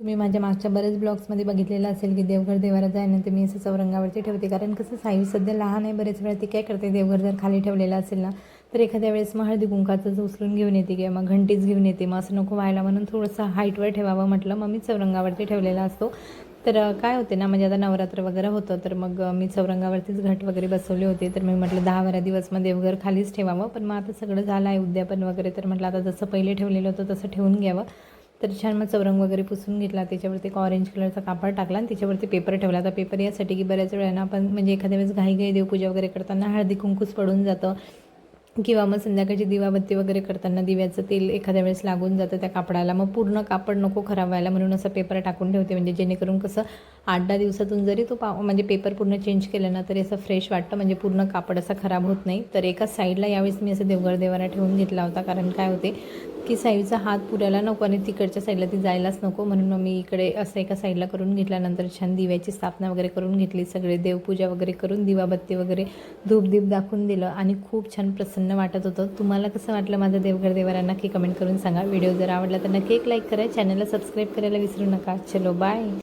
तुम्ही माझ्या मागच्या बरेच ब्लॉग्समध्ये बघितलेलं असेल की देवघर देवाला जाण्यानंतर मी असं चौरंगावरती ठेवते. कारण कसं साई सध्या लहान आहे बरेच वेळा ती काय करते देवघर जर खाली ठेवलेलं असेल ना तर एखाद्या वेळेस मग हळदी कुंकाचं उचलून घेऊन येते किंवा मग घंटीच घेऊन येते. मग असं नको व्हायला म्हणून थोडंसं हाईटवर ठेवावं म्हटलं. मग मी चौरंगावरती ठेवलेला असतो. तर काय होते ना म्हणजे आता नवरात्र वगैरे होतं तर मग मी चौरंगावरतीच घट वगैरे बसवले होते. तर मी म्हटलं दहा बारा दिवस मग देवघर खालीच ठेवावं. पण मग आता सगळं झालं आहे उद्यापन वगैरे. तर म्हटलं आता जसं पहिले ठेवलेलं होतं तसं ठेवून घ्यावं. तर छान मग चौरंग वगैरे पुसून घेतला. त्याच्यावरती एक ऑरेंज कलरचा कापड टाकला आणि त्याच्यावरती पेपर ठेवला. आता पेपर यासाठी की बऱ्याच वेळेला आपण म्हणजे एखाद्या वेळेस घाई घाई देवपूजा वगैरे करताना हळदी कुंकूस पडून जातं. किंवा मग संध्याकाळची दिवाबत्ती वगैरे करताना दिव्याचं तेल एखाद्या वेळेस लागून जातं त्या कापडाला. मग पूर्ण कापड नको खराब व्हायला म्हणून असं पेपर टाकून ठेवते. म्हणजे जेणेकरून कसं आठ दहा दिवसातून जरी तो पा म्हणजे पेपर पूर्ण चेंज केला ना तरी असं फ्रेश वाटतं. म्हणजे पूर्ण कापड असा खराब होत नाही. तर एका साईडला यावेळेस मी असं देवघर देवाला ठेवून घेतला होता. कारण काय होते की साईडचा हात पुरायला नको आणि तिकडच्या साईडला ती जायलाच नको म्हणून मग मी इकडे असं एका साईडला करून घेतल्यानंतर छान दिव्याची स्थापना वगैरे करून घेतली. सगळे देवपूजा वगैरे करून दिवाबत्ती वगैरे धूपदीप दाखवून दिलं आणि खूप छान प्रसन्न वाटत होतं. तुम्हाला कसं वाटलं माझं देवघर देवाला नक्की कमेंट करून सांगा. व्हिडिओ जर आवडला तर नक्की एक लाईक करा. चॅनलला सबस्क्राईब करायला विसरू नका. चलो बाय